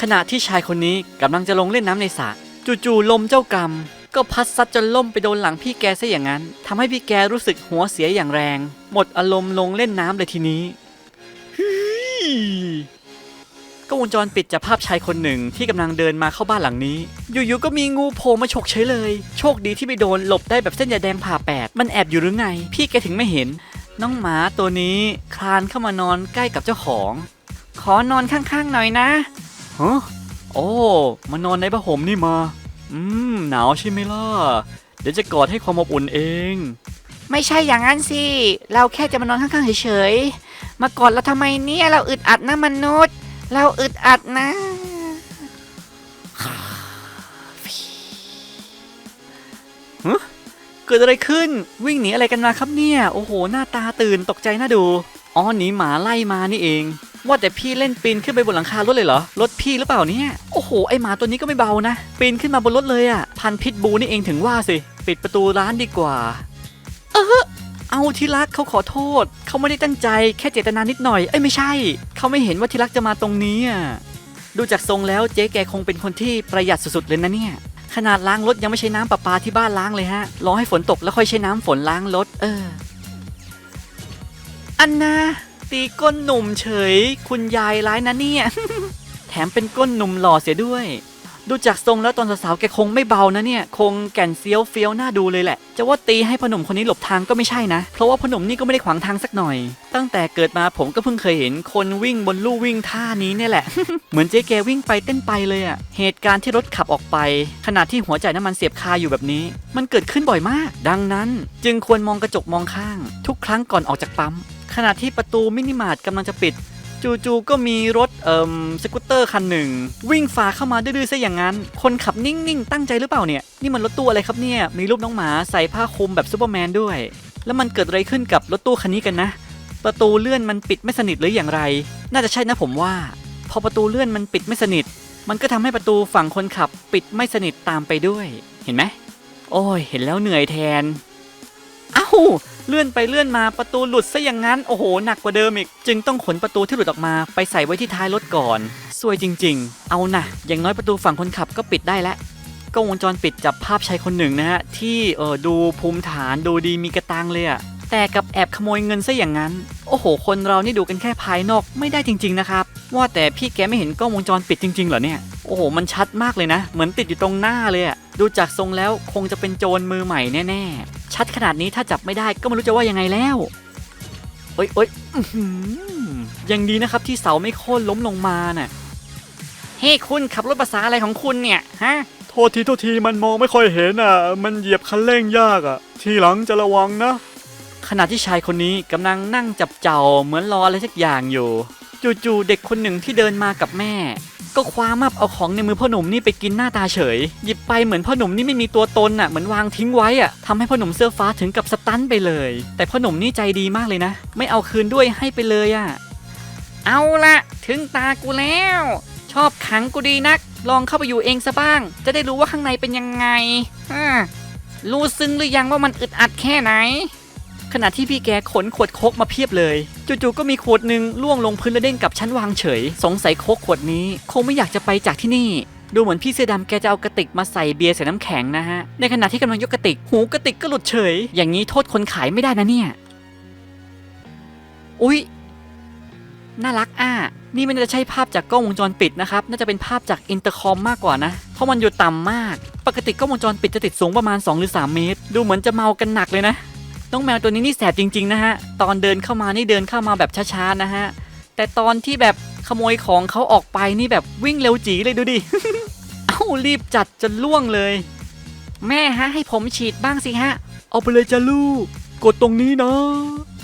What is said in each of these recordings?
ขณะที่ชายคนนี้กำลังจะลงเล่นน้ำในสระจู่ๆลมเจ้ากรรม ก็พัดซัดจนล่มไปโดนหลังพี่แกซะอย่างนั้นทำให้พี่แกรู้สึกหัวเสียอย่างแรง หมดอารมณ์ลงเล่นน้ำเลยทีนี้ฮึ่ยก็วงจรปิดจับภาพชายคนหนึ่งที่กำลังเดินมาเข้าบ้านหลังนี้ อยู่ๆก็มีงูโผล่มาฉกเฉยเลย โชคดีที่ไม่โดนหลบได้แบบเส้นใยแดงผ่าแปด มันแอบอยู่หรือไง พี่แกถึงไม่เห็น น้องหมาตัวนี้คลานเข้ามานอนใกล้กับเจ้าของ ขอนอนข้างๆหน่อยนะ ฮะโอ้มานอนในผ้าห่มนี่มา อืม หนาวใช่ไหมล่ะ เดี๋ยวจะกอดให้ความอบอุ่นเอง ไม่ใช่อย่างนั้นสิ เราแค่จะมานอนข้างๆเฉยๆ มากอดเราทำไมเนี่ย เราอึดอัดนะมนุษย์ เราอึดอัดนะเกิดอะไรขึ้น วิ่งหนีอะไรกันมาครับเนี่ย โอ้โห หน้าตาตื่นตกใจน่าดู อ๋อ หนีหมาไล่มานี่เอง ว่าแต่พี่เล่นปีนขึ้นไปบนหลังคารถเลยเหรอ รถพี่หรือเปล่าเนี่ย โอ้โห ไอหมาตัวนี้ก็ไม่เบานะ ปีนขึ้นมาบนรถเลยอะพันพิษบูนี่เองถึงว่าสิ ปิดประตูร้านดีกว่า เออเอาที่รักเขาขอโทษ เขาไม่ได้ตั้งใจแค่เจตนานิดหน่อย เอ้ยไม่ใช่ เขาไม่เห็นว่าที่รักจะมาตรงนี้อะดูจากทรงแล้วเจ๊แกคงเป็นคนที่ประหยัดสุดๆเลยนะเนี่ย ขนาดล้างรถยังไม่ใช้น้ำประปาที่บ้านล้างเลยฮะ รอให้ฝนตกแล้วค่อยใช้น้ำฝนล้างรถ เออ อันนา ตีก้นหนุ่มเฉย คุณยายร้ายนะเนี่ย แถมเป็นก้นหนุ่มหล่อเสียด้วย ดูจากทรงแล้วตอนสาวๆแกคงไม่เบานะเนี่ย คงแก่นเซียวเฟี้ยวหน้าดูเลยแหละ จะว่าตีให้พหนุ่มคนนี้หลบทางก็ไม่ใช่นะ เพราะว่าพหนุ่มนี่ก็ไม่ได้ขวางทางสักหน่อย ตั้งแต่เกิดมาผมก็เพิ่งเคยเห็นคนวิ่งบนลู่วิ่งท่านี้เนี่ยแหละ เหมือนเจ๊แกวิ่งไปเต้นไปเลยอะเหตุการณ์ที่รถขับออกไป ขณะที่หัวใจน้ำมันเสียบคาอยู่แบบนี้ มันเกิดขึ้นบ่อยมาก ดังนั้น จึงควรมองกระจกมองข้าง ทุกครั้งก่อนออกจากปั๊ม ขณะที่ประตูมินิมาร์ทกำลังจะปิด จู่ๆก็มีรถเอ่มสกูตเตอร์คันหนึ่ง วิ่งฝ่าเข้ามาดื้อๆซะอย่างนั้น คนขับนิ่งๆ ตั้งใจหรือเปล่าเนี่ย นี่มันรถตู้อะไรครับเนี่ยมีรูปน้องหมาใส่ผ้าคลุมแบบซูเปอร์แมนด้วย แล้วมันเกิดอะไรขึ้นกับรถตู้คันนี้กันนะ ประตูเลื่อนมันปิดไม่สนิทหรืออย่างไร น่าจะใช่นะผมว่า พอประตูเลื่อนมันปิดไม่สนิท มันก็ทำให้ประตูฝั่งคนขับปิดไม่สนิทตามไปด้วย เห็นไหมโอ้ยเห็นแล้วเหนื่อยแทนอ้าว เลื่อนไปเลื่อนมาประตูหลุดซะอย่างนั้น โอ้โห หนักกว่าเดิมอีก จึงต้องขนประตูที่หลุดออกมา ไปใส่ไว้ที่ท้ายรถก่อน สวยจริง ๆ เอานะอย่างน้อยประตูฝั่งคนขับก็ปิดได้แล้วกล้องวงจรปิดจับภาพชายคนหนึ่งนะฮะที่เออดูภูมิฐานดูดีมีกระตังเลยอะแต่กับแอบขโมยเงินซะอย่างนั้น โอ้โห คนเรานี่ดูกันแค่ภายนอกไม่ได้จริง ๆ นะครับ ว่าแต่พี่แกไม่เห็นกล้องวงจรปิดจริง ๆ เหรอเนี่ย โอ้โห มันชัดมากเลยนะ เหมือนติดอยู่ตรงหน้าเลยอะดูจากทรงแล้วคงจะเป็นโจรมือใหม่แน่ ๆ ชัดขนาดนี้ถ้าจับไม่ได้ก็ไม่รู้จะว่ายังไงแล้วโอ๊ยโอ๊ยอื้อหือยังดีนะครับที่เสาไม่โค่นล้มลงมาน่ะ เฮ้คุณขับรถภาษาอะไรของคุณเนี่ยฮะ โทษทีโทษทีมันมองไม่ค่อยเห็นอะ มันเหยียบคันเร่งยากอะ ทีหลังจะระวังนะ ขณะที่ชายคนนี้กำลังนั่งจับเจ้าเหมือนรออะไรสักอย่างอยู่ จู่ๆเด็กคนหนึ่งที่เดินมากับแม่ ก็คว้ามับเอาของในมือพ่อหนุ่มนี่ไปกินหน้าตาเฉย หยิบไปเหมือนพ่อหนุ่มนี่ไม่มีตัวตนอะเหมือนวางทิ้งไว้อะทำให้พ่อหนุ่มเสื้อฟ้าถึงกับสตันไปเลย แต่พ่อหนุ่มนี่ใจดีมากเลยนะ ไม่เอาคืนด้วยให้ไปเลยอะเอาละถึงตากูแล้ว ชอบขังกูดีนัก ลองเข้าไปอยู่เองซะบ้าง จะได้รู้ว่าข้างในเป็นยังไงอ่ารู้ซึ้งหรือยังว่ามันอึดอัดแค่ไหน ขณะที่พี่แกขนขวดโคกมาเพียบเลย จู่ๆก็มีขวดหนึ่งล่วงลงพื้นแล้วเด้งกับชั้นวางเฉย สงสัยโคกขวดนี้ คงไม่อยากจะไปจากที่นี่ดูเหมือนพี่เสื้อดำแกจะเอากระติกมาใส่เบียร์ใส่น้ำแข็งนะฮะ ในขณะที่กำลังยกกระติก หูกระติกก็หลุดเฉย อย่างนี้โทษคนขายไม่ได้นะเนี่ย อุ๊ย น่ารักอะ นี่ไม่น่าจะใช่ภาพจากกล้องวงจรปิดนะครับ น่าจะเป็นภาพจากอินเตอร์คอมมากกว่านะ เพราะมันอยู่ต่ำมาก ปกติกล้องวงจรปิดจะติดสูงประมาณ 2 หรือ 3 เมตร ดูเหมือนจะเมากันหนักเลยนะ น้องแมวตัวนี้นี่แสบจริง ๆ นะฮะ ตอนเดินเข้ามานี่เดินเข้ามาแบบช้าๆนะฮะ แต่ตอนที่แบบขโมยของเขาออกไปนี่แบบวิ่งเร็วจีเลยดูดิ เอ้ารีบจัดจนล่วงเลย แม่ฮะให้ผมฉีดบ้างสิฮะ เอาไปเลยจ้ะลูก กดตรงนี้นะ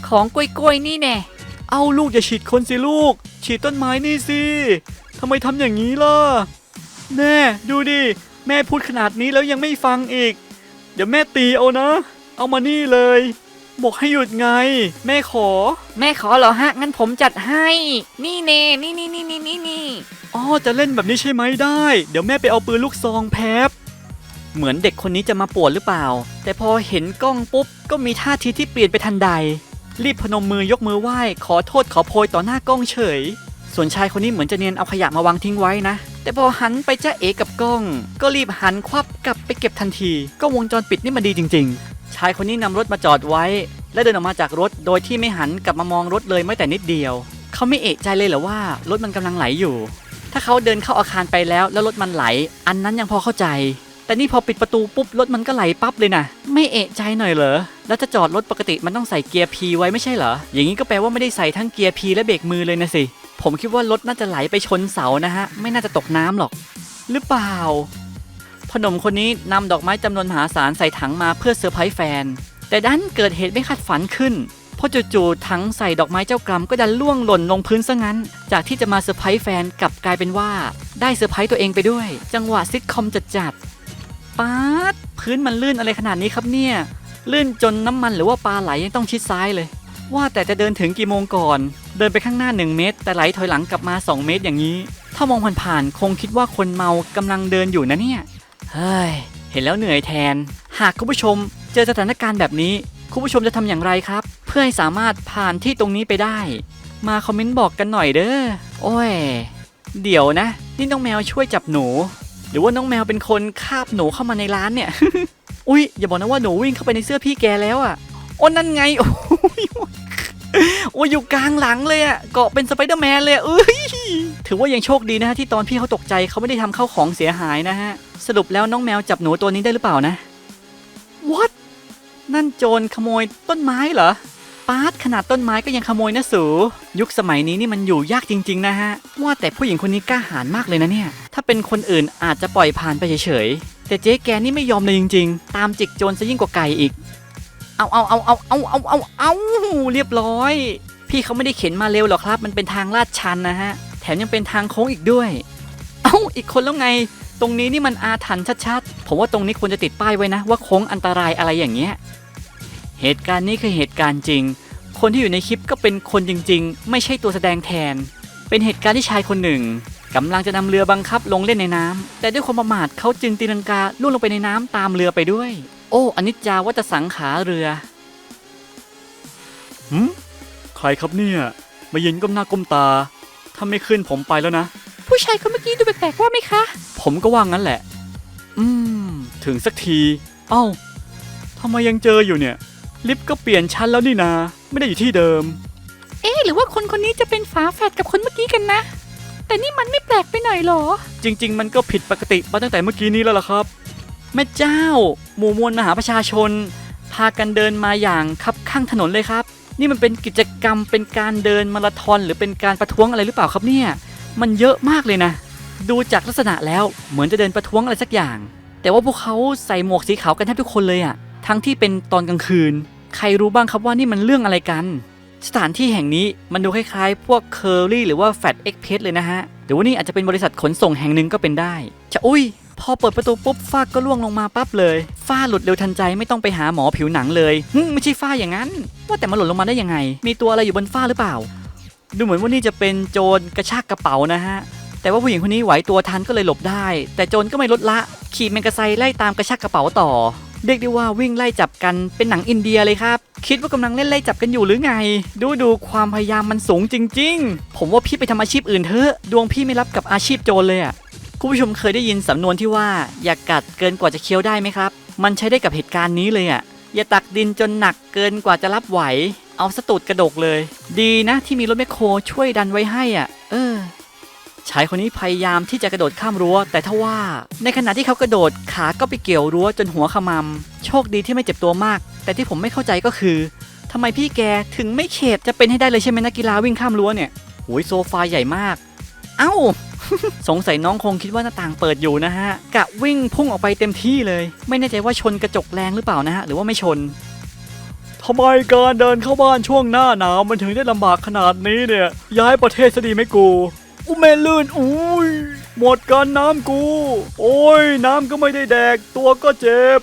ของกล้วยๆนี่แน่เอาลูกอย่าฉีดคนสิลูก ฉีดต้นไม้นี่สิทำไมทำอย่างนี้ล่ะ แน่ดูดิ แม่พูดขนาดนี้แล้วยังไม่ฟังอีก เดี๋ยวแม่ตีเอานะ เอามานี่เลย บอกให้หยุดไง แม่ขอ แม่ขอเหรอฮะ งั้นผมจัดให้ นี่เน่นี่นี่นี่นี่นี่นี่อ๋อจะเล่นแบบนี้ใช่ไหมได้ เดี๋ยวแม่ไปเอาปืนลูกซองแป๊บเหมือนเด็กคนนี้จะมาป่วนหรือเปล่า แต่พอเห็นกล้องปุ๊บ ก็มีท่าทีที่เปลี่ยนไปทันใด รีบพนมมือยกมือไหว้ ขอโทษขอโพยต่อหน้ากล้องเฉย ส่วนชายคนนี้เหมือนจะเนียนเอาขยะมาวางทิ้งไว้นะ แต่พอหันไปจ้าเอกับกล้อง ก็รีบหันควับกลับไปเก็บทันที ก็วงจรปิดนี่มันดีจริง ๆ ชายคนนี้นำรถมาจอดไว้ และเดินออกมาจากรถโดยที่ไม่หันกลับมามองรถเลยแม้แต่นิดเดียว เขาไม่เอะใจเลยเหรอว่ารถมันกำลังไหลอยู่ ถ้าเขาเดินเข้าอาคารไปแล้วแล้วรถมันไหล อันนั้นยังพอเข้าใจ แต่นี่พอปิดประตูปุ๊บรถมันก็ไหลปั๊บเลยนะไม่เอะใจหน่อยเหรอแล้วจะจอดรถปกติมันต้องใส่เกียร์ P ไว้ไม่ใช่เหรออย่างนี้ก็แปลว่าไม่ได้ใส่ทั้งเกียร์ P และเบรกมือเลยนะสิผมคิดว่ารถน่าจะไหลไปชนเสานะฮะไม่น่าจะตกน้ำหรอก หรือเปล่า พอหนมคนนี้นำดอกไม้จำนวนมหาศาลใส่ถังมาเพื่อเซอร์ไพรส์แฟน แต่ดันเกิดเหตุไม่คาดฝันขึ้นเพราะจู่ๆถังใส่ดอกไม้เจ้ากรรมก็ดันล่วงหล่นลงพื้นซะงั้น จากที่จะมาเซอร์ไพรส์แฟนกลับกลายเป็นว่า ได้เซอร์ไพรส์ตัวเองไปด้วย จังหวะซิทคอมจัดๆป๊าดพื้นมันลื่นอะไรขนาดนี้ครับเนี่ยลื่นจนน้ำมันหรือว่าปลาไหลยังต้องชิดซ้ายเลย ว่าแต่จะเดินถึงกี่โมงก่อน เดินไปข้างหน้า 1 เมตร แต่ไหลถอยหลังกลับมา 2 เมตรอย่างนี้ ถ้ามองผ่านๆคงคิดว่าคนเมากำลังเดินอยู่นะเนี่ย เฮ้ยเห็นแล้วเหนื่อยแทน หากคุณผู้ชมเจอสถานการณ์แบบนี้ คุณผู้ชมจะทำอย่างไรครับ เพื่อให้สามารถผ่านที่ตรงนี้ไปได้ มาคอมเมนต์บอกกันหน่อยเด้อโอ้ย เดี๋ยวนะ นี่น้องแมวช่วยจับหนู หรือว่าน้องแมวเป็นคนคาบหนูเข้ามาในร้านเนี่ย อุ้ยอย่าบอกนะว่าหนูวิ่งเข้าไปในเสื้อพี่แกแล้วอะโอ้นั่นไงโอ้ย โอ้ยอยู่กลางหลังเลยอะเกาะเป็นสไปเดอร์แมนเลยเอ้ยถือว่ายังโชคดีนะฮะที่ตอนพี่เขาตกใจเขาไม่ได้ทำเข้าของเสียหายนะฮะ สรุปแล้วน้องแมวจับหนูตัวนี้ได้หรือเปล่านะ What นั่นโจรขโมยต้นไม้เหรอปาร์ตขนาดต้นไม้ก็ยังขโมยนะสู ยุคสมัยนี้นี่มันอยู่ยากจริง ๆ นะฮะ ว่าแต่ผู้หญิงคนนี้กล้าหาญมากเลยนะเนี่ย ถ้าเป็นคนอื่นอาจจะปล่อยผ่านไปเฉยๆ แต่เจ๊แกนี่ไม่ยอมเลยจริง ๆ ตามจิกโจรซะยิ่งกว่าไก่อีก เอาเอาเอาเอาเอาเอาเอาเอาเรียบร้อย พี่เขาไม่ได้เข็นมาเร็วหรอกครับ มันเป็นทางลาดชันนะฮะ แถมยังเป็นทางโค้งอีกด้วย เอ้าอีกคนแล้วไง ตรงนี้นี่มันอาถรรพ์ชัดๆ ผมว่าตรงนี้ควรจะติดป้ายไว้นะ ว่าโค้งอันตรายอะไรอย่างเงี้ย เหตุการณ์นี้คือเหตุการณ์จริง คนที่อยู่ในคลิปก็เป็นคนจริง ๆ ไม่ใช่ตัวแสดงแทน เป็นเหตุการณ์ที่ชายคนหนึ่งกำลังจะนำเรือบังคับลงเล่นในน้ำแต่ด้วยความประมาทเขาจึงตีลังกาล่วงลงไปในน้ำตามเรือไปด้วย โอ้อนิจจาวัตสังขาเรือหืมใครครับเนี่ย มายืนก้มหน้าก้มตา ถ้าไม่ขึ้นผมไปแล้วนะ ผู้ชายคนเมื่อกี้ดูแปลกๆว่าไหมคะ ผมก็ว่างั้นแหละ อืม ถึงสักที เอ้าทำไมยังเจออยู่เนี่ย ลิฟต์ก็เปลี่ยนชั้นแล้วนี่นา ไม่ได้อยู่ที่เดิม เอ๊ะหรือว่าคนคนนี้จะเป็นฝาแฝดกับคนเมื่อกี้กันนะ แต่นี่มันไม่แปลกไปหน่อยเหรอ จริง ๆ มันก็ผิดปกติมาตั้งแต่เมื่อกี้นี้แล้วล่ะครับ แม่เจ้า หมู่มวลมหาประชาชน พากันเดินมาอย่างคับข้างถนนเลยครับ นี่มันเป็นกิจกรรมเป็นการเดินมาราธอนหรือเป็นการประท้วงอะไรหรือเปล่าครับเนี่ย มันเยอะมากเลยนะ ดูจากลักษณะแล้วเหมือนจะเดินประท้วงอะไรสักอย่าง แต่ว่าพวกเขาใส่หมวกสีขาวกันแทบทุกคนเลยอะทั้งที่เป็นตอนกลางคืน ใครรู้บ้างครับว่านี่มันเรื่องอะไรกัน สถานที่แห่งนี้มันดูคล้ายๆ พวกเคอรี่หรือว่าแฟตเอ็กเพสเลยนะฮะหรือว่านี่อาจจะเป็นบริษัทขนส่งแห่งหนึ่งก็เป็นได้จะอุ้ย พอเปิดประตูปุ๊บฝ้าก็ล่วงลงมาปั๊บเลยฝ้าหลุดเร็วทันใจไม่ต้องไปหาหมอผิวหนังเลยหึไม่ใช่ฝ้าอย่างนั้น ว่าแต่มันหล่นลงมาได้ยังไง มีตัวอะไรอยู่บนฝ้าหรือเปล่า ดูเหมือนว่านี่จะเป็นโจรกระชากกระเป๋านะฮะแต่ว่าผู้หญิงคนนี้ไหวตัวทันก็เลยหลบได้ แต่โจรก็ไม่ลดละ ขี่แมงกะไซไล่ตามกระชากกระเป๋าต่อเรียกได้ว่าวิ่งไล่จับกันเป็นหนังอินเดียเลยครับ คิดว่ากำลังเล่นไล่จับกันอยู่หรือไง ดูดูความพยายามมันสูงจริง ๆ ผมว่าพี่ไปทำอาชีพอื่นเถอะ ดวงพี่ไม่รับกับอาชีพโจรเลยอะ คุณผู้ชมเคยได้ยินสำนวนที่ว่า อย่ากกัดเกินกว่าจะเคี้ยวได้ไหมครับ มันใช้ได้กับเหตุการณ์นี้เลยอะ่ะ อย่าตักดินจนหนักเกินกว่าจะรับไหว เอาสตูดกระดกเลย ดีนะที่มีรถแมคโครช่วยดันไว้ให้อะ เออชายคนนี้พยายามที่จะกระโดดข้ามรั้ว แต่ทว่า ในขณะที่เขากระโดดขาก็ไปเกี่ยวรั้วจนหัวขมำโชคดีที่ไม่เจ็บตัวมาก แต่ที่ผมไม่เข้าใจก็คือทำไมพี่แกถึงไม่เข็ดจะเป็นให้ได้เลยใช่ไหมนักกีฬาวิ่งข้ามรั้วเนี่ยโอ้ยโซฟาใหญ่มาก เอ้า สงสัยน้องคงคิดว่าหน้าต่างเปิดอยู่นะฮะกะวิ่งพุ่งออกไปเต็มที่เลย ไม่แน่ใจว่าชนกระจกแรงหรือเปล่านะฮะหรือว่าไม่ชนทำไมการเดินเข้าบ้านช่วงหน้าหนาวมันถึงได้ลำบากขนาดนี้เนี่ย ย้ายประเทศซะดีไหมกูอุยเมลื่นอุ้ยหมดกันน้ำกู โอ้ยน้ำก็ไม่ได้แดกตัวก็เจ็บ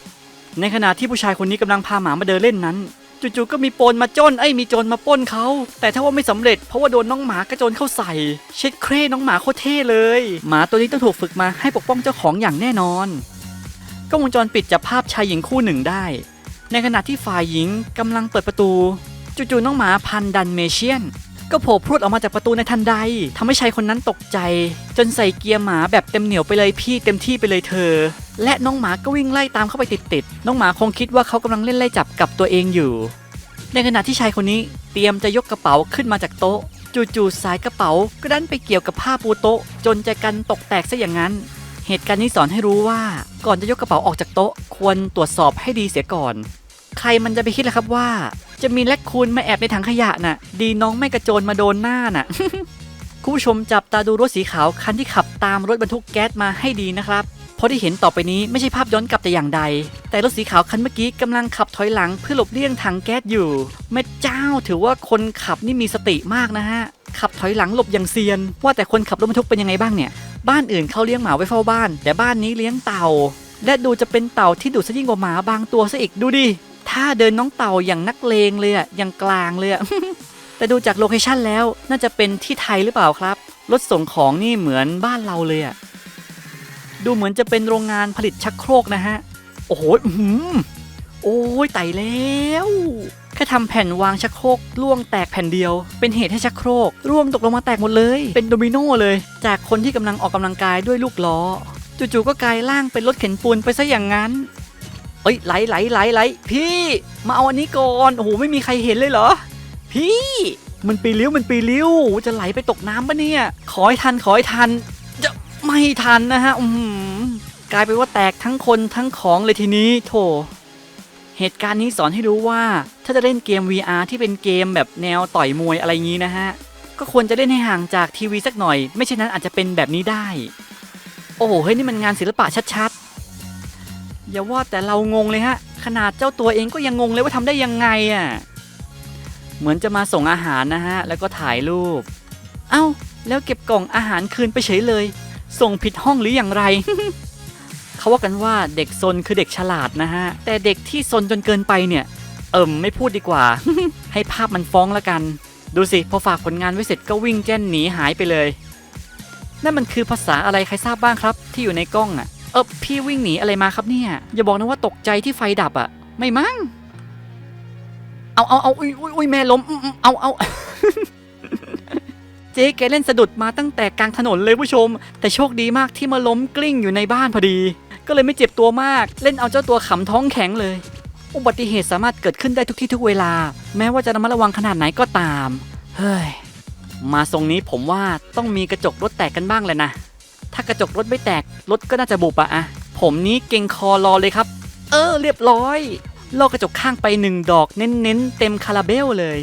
ในขณะที่ผู้ชายคนนี้กำลังพาหมามาเดินเล่นนั้น จู่ๆก็มีโปนมาจ้นไอ้มีโจรมาป้นเขา แต่ถ้าว่าไม่สำเร็จเพราะว่าโดนน้องหมากระโจนเข้าใส่ เช็ดเคร่น้องหมาโคตรเท่เลย หมาตัวนี้ต้องถูกฝึกมาให้ปกป้องเจ้าของอย่างแน่นอนกล้องวงจรปิดจับภาพชายหญิงคู่หนึ่งได้ ในขณะที่ฝ่ายหญิงกำลังเปิดประตู จู่ๆน้องหมาพันดันเมเชียน ก็โผล่พรวดออกมาจากประตูในทันใดทำให้ชายคนนั้นตกใจ จนใส่เกียร์หมาแบบเต็มเหนียวไปเลยพี่เต็มที่ไปเลยเธอ และน้องหมาก็วิ่งไล่ตามเข้าไปติดๆน้องหมาคงคิดว่าเขากำลังเล่นไล่จับกับตัวเองอยู่ ในขณะที่ชายคนนี้เตรียมจะยกกระเป๋าขึ้นมาจากโต๊ะ จู่ๆสายกระเป๋าก็ดันไปเกี่ยวกับผ้าปูโต๊ะ จนใจกันตกแตกซะอย่างนั้นเหตุการณ์นี้สอนให้รู้ว่าก่อนจะยกกระเป๋าออกจากโต๊ะ ควรตรวจสอบให้ดีเสียก่อน ใครมันจะไปคิดล่ะครับว่า จะมีแลคคูนมาแอบในถังขยะน่ะ ดีน้องไม่กระโจนมาโดนหน้าน่ะคุณผู้ชมจับตาดูรถสีขาวคันที่ขับตามรถบรรทุกแก๊สมาให้ดีนะครับเพราะที่เห็นต่อไปนี้ไม่ใช่ภาพย้อนกลับแต่อย่างใด แต่รถสีขาวคันเมื่อกี้กำลังขับถอยหลังเพื่อหลบเลี่ยงถังแก๊สอยู่แม่เจ้าถือว่าคนขับนี่มีสติมากนะฮะ ขับถอยหลังหลบอย่างเซียน ว่าแต่คนขับรถบรรทุกเป็นยังไงบ้างเนี่ย บ้านอื่นเขาเลี้ยงหมาไว้เฝ้าบ้าน แต่บ้านนี้เลี้ยงเต่า และดูจะเป็นเต่าที่ดุซะยิ่งกว่าหมาบางตัวซะอีกดูดิ ถ้าเดินน้องเต่าอย่างนักเลงเลยอะอย่างกลางเลยอะแต่ดูจากโลเคชันแล้วน่าจะเป็นที่ไทยหรือเปล่าครับ รถส่งของนี่เหมือนบ้านเราเลยอะดูเหมือนจะเป็นโรงงานผลิตชักโครกนะฮะ โอ้โหอื้อหือโอ้ยไต่แล้ว แค่ทำแผ่นวางชักโครกร่วงแตกแผ่นเดียว เป็นเหตุให้ชักโครกร่วงตกลงมาแตกหมดเลย เป็นโดมิโนเลย จากคนที่กำลังออกกำลังกายด้วยลูกล้อ จู่ๆก็กลายร่างเป็นรถเข็นปูนไปซะอย่างนั้น เอ้ยไหลไหลไหลไหลพี่มาเอาอันนี้ก่อนโอ้โหไม่มีใครเห็นเลยเหรอ พี่ มันปีลิ้วมันปีลิ้วจะไหลไปตกน้ำปะเนี่ยขอให้ทันขอให้ทันจะไม่ทันนะฮะอือหือกลายเป็นว่าแตกทั้งคนทั้งของเลยทีนี้โถเหตุการณ์นี้สอนให้รู้ว่า ถ้าจะเล่นเกม VR ที่เป็นเกมแบบแนวต่อยมวยอะไรงี้นะฮะก็ควรจะเล่นให้ห่างจากทีวีสักหน่อย ไม่เช่นนั้นอาจจะเป็นแบบนี้ได้ โอ้โหเฮ้ยนี่มันงานศิลปะชัดๆ อย่าว่าแต่เรางงเลยฮะ ขนาดเจ้าตัวเองก็ยังงงเลยว่าทำได้ยังไงอะ เหมือนจะมาส่งอาหารนะฮะ แล้วก็ถ่ายรูป เอ้า แล้วเก็บกล่องอาหารคืนไปเฉยเลย ส่งผิดห้องหรืออย่างไร เขาว่ากันว่าเด็กซนคือเด็กฉลาดนะฮะ แต่เด็กที่ซนจนเกินไปเนี่ย เอิ่มไม่พูดดีกว่า ให้ภาพมันฟ้องล้วกัน ดูสิพอฝากผลงานไว้เสร็จก็วิ่งแจ้นหนีหายไปเลย นั่นมันคือภาษาอะไรใครทราบบ้างครับ ที่อยู่ในกล้องอะ่ะ เออพี่วิ่งหนีอะไรมาครับเนี่ย อย่าบอกนะว่าตกใจที่ไฟดับอะ่ะไม่มั้งเอาเอาเอาอุ้ยอุ้ยอุ้ยแม่ล้มอืมอืมเอาเอาเจ๊แกเล่นสะดุดมาตั้งแต่กลางถนนเลยผู้ชม แต่โชคดีมากที่มาล้มกลิ้งอยู่ในบ้านพอดี ก็เลยไม่เจ็บตัวมาก เล่นเอาเจ้าตัวขำท้องแข็งเลย อุบัติเหตุสามารถเกิดขึ้นได้ทุกที่ทุกเวลา แม้ว่าจะระมัดระวังขนาดไหนก็ตาม เฮ้ย มาทรงนี้ผมว่าต้องมีกระจกรถแตกกันบ้างแหละนะ กระจกรถไม่แตก รถก็น่าจะบุบอะอะผมนี้เก่งคอรอเลยครับ เออ เรียบร้อยลอกกระจกข้างไปหนึ่งดอกเน้นๆ เต็มคาราเบลเลย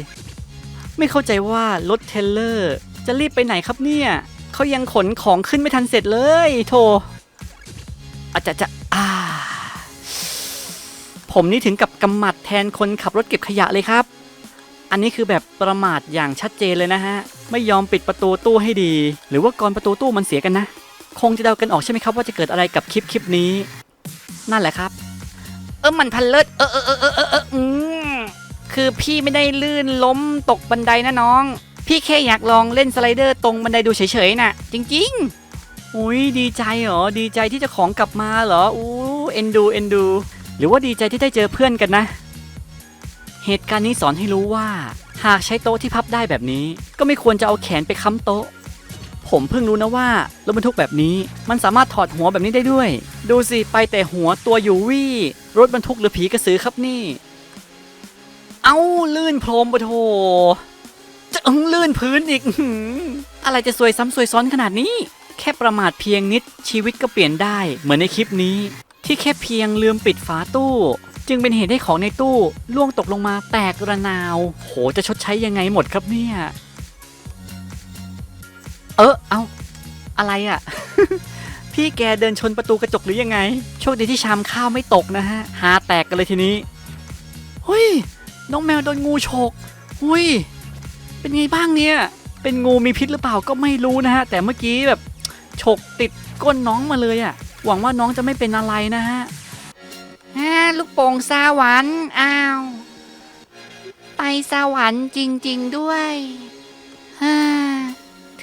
ไม่เข้าใจว่ารถเทลเลอร์ จะรีบไปไหนครับเนี่ยเขายังขนของขึ้นไม่ทันเสร็จเลยโธ่อาจจะจะอ่า ผมนี่ถึงกับกำหมัดแทนคนขับรถเก็บขยะเลยครับ อันนี้คือแบบประมาทอย่างชัดเจนเลยนะฮะ ไม่ยอมปิดประตูตู้ให้ดี หรือว่ากรประตูตู้มันเสียกันนะ คงจะเดากันออกใช่ไหมครับว่าจะเกิดอะไรกับคลิปคลิปนี้ นั่นแหละครับ เออมันพันเลิศเออเออเออเออเออเอออืมคือพี่ไม่ได้ลื่นล้มตกบันไดนะน้อง พี่แค่อยากลองเล่นสไลเดอร์ตรงบันไดดูเฉยๆน่ะ จริงอุ้ยดีใจเหรอดีใจที่เจะของกลับมาเหรออู้เอ็นดูเอ็นดู หรือว่าดีใจที่ได้เจอเพื่อนกันนะ เหตุการณ์นี้สอนให้รู้ว่า หากใช้โต๊ะที่พับได้แบบนี้ ก็ไม่ควรจะเอาแขนไปค้ำโต๊ะ ผมเพิ่งรู้นะว่ารถบรรทุกแบบนี้ มันสามารถถอดหัวแบบนี้ได้ด้วย ดูสิ ไปแต่หัวตัวอยู่วี่รถบรรทุกหรือผีกระสือครับนี่ เอาลื่นโพรมปะโถจะอึ้งลื่นพื้นอีกอื้อหืออะไรจะซวยซ้ำซวยซ้อนขนาดนี้ แค่ประมาทเพียงนิดชีวิตก็เปลี่ยนได้ เหมือนในคลิปนี้ ที่แค่เพียงลืมปิดฝาตู้ จึงเป็นเหตุให้ของในตู้ล่วงตกลงมาแตกระนาว โหจะชดใช้ยังไงหมดครับเนี่ย เออ เอาอะไรอะ่ะ พี่แกเดินชนประตูกระจกหรือยังไง โชคดีที่ชามข้าวไม่ตกนะฮะ หาแตกกันเลยทีนี้เฮ้ย น้องแมวโดนงูฉกหุยเป็นไงบ้างเนี่ย เป็นงูมีพิษหรือเปล่าก็ไม่รู้นะฮะ แต่เมื่อกี้แบบฉกติดก้นน้องมาเลยอะ่ะ หวังว่าน้องจะไม่เป็นอะไรนะฮะฮ่าลูกโป่งสวรรค์อ้าว ไปสวรรค์จริง ๆ ด้วย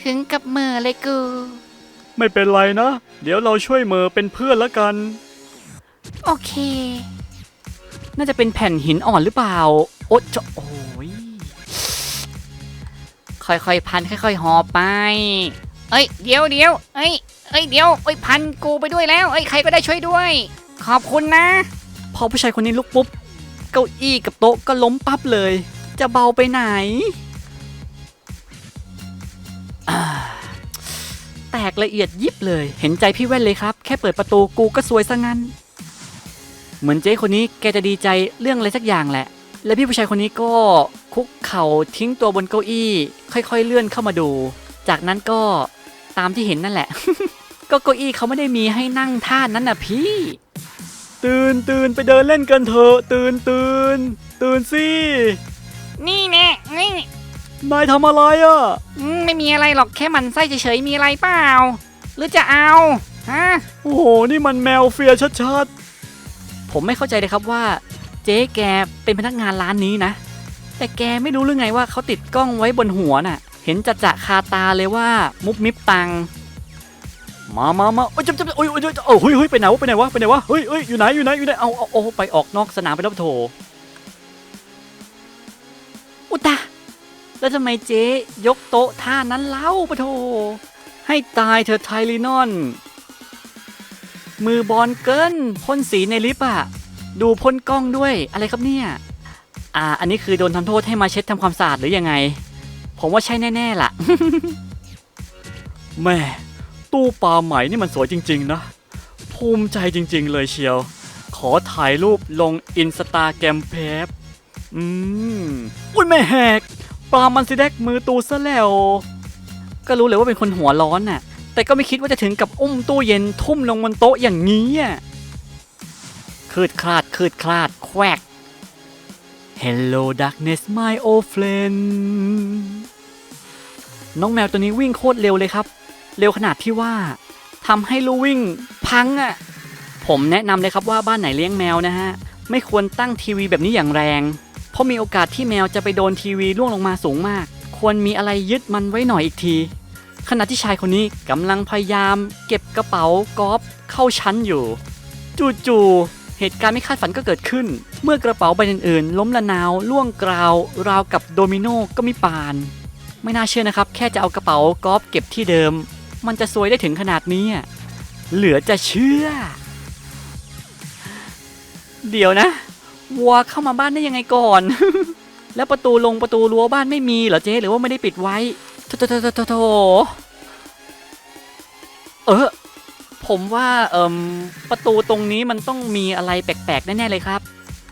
ถึงกับเหม่อเลยกู ไม่เป็นไรนะ เดี๋ยวเราช่วยเมอเป็นเพื่อนละกัน โอเค น่าจะเป็นแผ่นหินอ่อนหรือเปล่า โอ๊ยจะโอ้ย ค่อยๆพันค่อยๆหอบไป เอ้ยเดี๋ยวเดี๋ยวเอ้ยเอ้ยเดี๋ยวเอ้ยพันกูไปด้วยแล้วเอ้ยใครก็ได้ช่วยด้วย ขอบคุณนะ พอผู้ชายคนนี้ลุกปุ๊บ เก้าอี้กับโต๊ะก็ล้มปั๊บเลย จะเบาไปไหนอ่า แตกละเอียดยิบเลย เห็นใจพี่แว่นเลยครับ แค่เปิดประตูกูก็ซวยซะงั้น เหมือนเจ๊คนนี้แกจะดีใจเรื่องอะไรสักอย่างแหละ และพี่ผู้ชายคนนี้ก็คุกเข่าทิ้งตัวบนเก้าอี้ ค่อยๆเลื่อนเข้ามาดู จากนั้นก็ตามที่เห็นนั่นแหละ ก็เก้าอี้เขาไม่ได้มีให้นั่งท่านั้นน่ะพี่ ตื่นตื่นไปเดินเล่นกันเถอะตื่นตื่นตื่นสินี่แน่นี่ นายทำอะไรอะ อืมไม่มีอะไรหรอกแค่หมันไส้เฉยๆมีอะไรเปล่า หรือจะเอาฮะโอ้โห นี่มันแมวเฟียชัดผมไม่เข้าใจเลยครับว่า เจ๊แกเป็นพนักงานร้านนี้นะ แต่แกไม่รู้เรื่องไงว่าเขาติดกล้องไว้บนหัวน่ะ เห็นจะจะคาตาเลยว่ามุบมิบตังๆมามามาโอ้ยจับจับโอ้ยโอ้ยโอ้ยโอ้ยเฮ้ยเฮ้ยไปไหนวะไปไหนวะไปไหนวะเฮ้ยเฮ้ยอยู่ไหนอยู่ไหนอยู่ไหนเอาเอาเอาไปออกนอกสนามไปแล้วโถอุยตา แล้วทำไมเจ๊ยกโต๊ะท่านั้นเล่าปะโถให้ตายเธอะไทลีนอน มือบอลเกินพ่นสีในลิฟต์อะดูพ่นกล้องด้วยอะไรครับเนี่ย อ่า อันนี้คือโดนทำโทษให้มาเช็ดทำความสะอาดหรือยังไง ผมว่าใช่แน่ๆล่ะ แม่ตู้ปลาไหมนี่มันสวยจริง ๆ นะ ภูมิใจจริง ๆ เลยเชียว ขอถ่ายรูปลงอินสตาแกรมเพบอืมอุ้ยแม่แหก ปลามันสิแดกมือตูซะแล้ว ก็รู้เลยว่าเป็นคนหัวร้อนน่ะ แต่ก็ไม่คิดว่าจะถึงกับอุ้มตู้เย็นทุ่มลงบนโต๊ะอย่างนี้อะคืดคลาดคืดคลาดแควก Hello darkness my old friend น้องแมวตัวนี้วิ่งโคตรเร็วเลยครับ เร็วขนาดที่ว่าทำให้ลู่วิ่งพังอะ ผมแนะนำเลยครับว่าบ้านไหนเลี้ยงแมวนะฮะ ไม่ควรตั้งทีวีแบบนี้อย่างแรง เพราะมีโอกาสที่แมวจะไปโดนทีวีล่วงลงมาสูงมาก ควรมีอะไรยึดมันไว้หน่อยอีกที ขณะที่ชายคนนี้กำลังพยายาม เก็บกระเป๋ากอล์ฟเข้าชั้นอยู่ จู่ๆเหตุการณ์ไม่คาดฝันก็เกิดขึ้น เมื่อกระเป๋าใบอื่นๆ ล้มละนาวล่วงกราว ราวกับโดมิโนก็มีปาน ไม่น่าเชื่อนะครับ แค่จะเอากระเป๋ากอล์ฟเก็บที่เดิม มันจะซวยได้ถึงขนาดนี้เหลือจะเชื่อ เดี๋ยวนะ วัวเข้ามาบ้านได้ยังไงก่อน แล้วประตูลงประตูรั้วบ้านไม่มีเหรอเจ๊หรือว่าไม่ได้ปิดไว้โถโถโถโถโถโถเออผมว่าเอ่มประตูตรงนี้มันต้องมีอะไรแปลกๆแน่ๆเลยครับ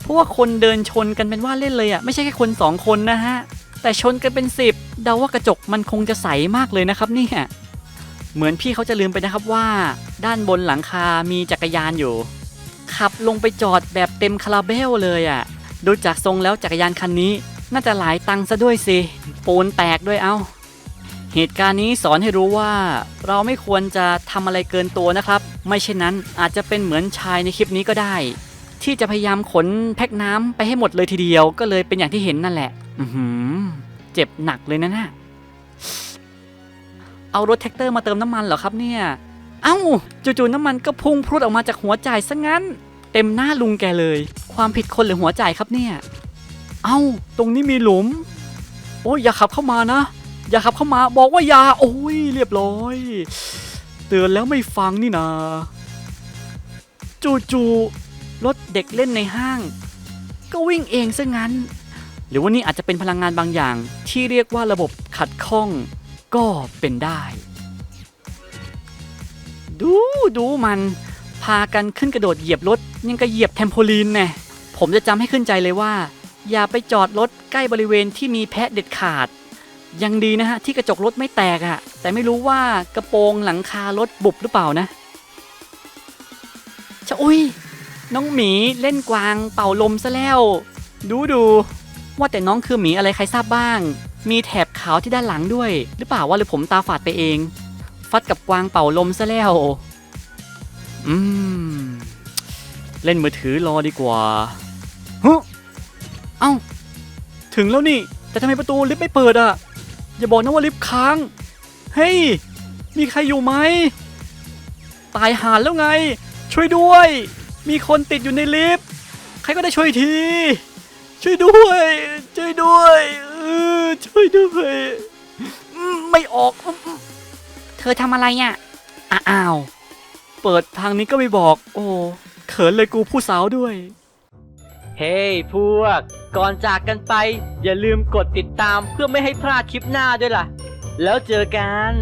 เพราะว่าคนเดินชนกันเป็นว่าเล่นเลยอะ่ะไม่ใช่แค่คนสองคนนะฮะแต่ชนกันเป็นสิบเดาว่ากระจกมันคงจะใสมากเลยนะครับเนี่ยเหมือนพี่เขาจะลืมไปนะครับว่า ด้านบนหลังคามีจักรยานอยู่ ขับลงไปจอดแบบเต็มคาราเบลเลยอะ่ะ ดูจากทรงแล้วจักรยานคันนี้ น่าจะหลายตังซะด้วยสิ ปูนแตกด้วยเอา้า เหตุการณ์นี้สอนให้รู้ว่า เราไม่ควรจะทำอะไรเกินตัวนะครับ ไม่เช่นนั้นอาจจะเป็นเหมือนชายในคลิปนี้ก็ได้ ที่จะพยายามขนแพ็คน้ำไปให้หมดเลยทีเดียว ก็เลยเป็นอย่างที่เห็นนั่นแหละ อืเจ็บหนักเลยนะน่ะเอารถแท็กเตอร์มาเติมน้ำมันเหรอครับเนี่ย เอ้าจู่ๆน้ำมันก็พุ่งพรุดออกมาจากหัวจ่ายซะงั้น เต็มหน้าลุงแกเลย ความผิดคนหรือหัวจ่ายครับเนี่ย เอ้า ตรงนี้มีหลุม โอ้ยอย่าขับเข้ามานะ อย่าขับเข้ามาบอกว่าอย่าโอ้ยเรียบร้อย เตือนแล้วไม่ฟังนี่นาจู่ๆรถเด็กเล่นในห้าง ก็วิ่งเองซะงั้น หรือว่านี่อาจจะเป็นพลังงานบางอย่างที่เรียกว่าระบบขัดข้องก็เป็นได้ ดูดูมัน พากันขึ้นกระโดดเหยียบรถยังกระเหยียบเทมโพลีนแน่ผมจะจำให้ขึ้นใจเลยว่า อย่าไปจอดรถใกล้บริเวณที่มีแพะเด็ดขาด ยังดีนะฮะที่กระจกรถไม่แตกอะแต่ไม่รู้ว่ากระโปรงหลังคารถบุบหรือเปล่านะชะอุ้ยน้องหมีเล่นกวางเป่าลมซะแล้ว ดูดูว่าแต่น้องคือหมีอะไรใครทราบบ้าง มีแถบขาวที่ด้านหลังด้วย หรือเปล่าว่าหรือผมตาฝาดไปเอง ฟัดกับกวางเป่าลมซะแล้ว อืม เล่นมือถือรอดีกว่าฮะเอ้า ถึงแล้วนี่ แต่ทำไมประตูลิฟต์ไม่เปิดอะ อย่าบอกนะว่าลิฟต์ค้าง เฮ้ย มีใครอยู่ไหม ตายหานแล้วไง ช่วยด้วย มีคนติดอยู่ในลิฟต์ ใครก็ได้ช่วยที ช่วยด้วย ช่วยด้วยเออช่วยด้วยออกอืม เธอทำอะไรอะอ้าว เปิดทางนี้ก็ไม่บอก โอ้เขินเลยกูผู้สาวด้วย เฮ้ hey, พวก ก่อนจากกันไป อย่าลืมกดติดตามเพื่อไม่ให้พลาดคลิปหน้าด้วยล่ะ แล้วเจอกัน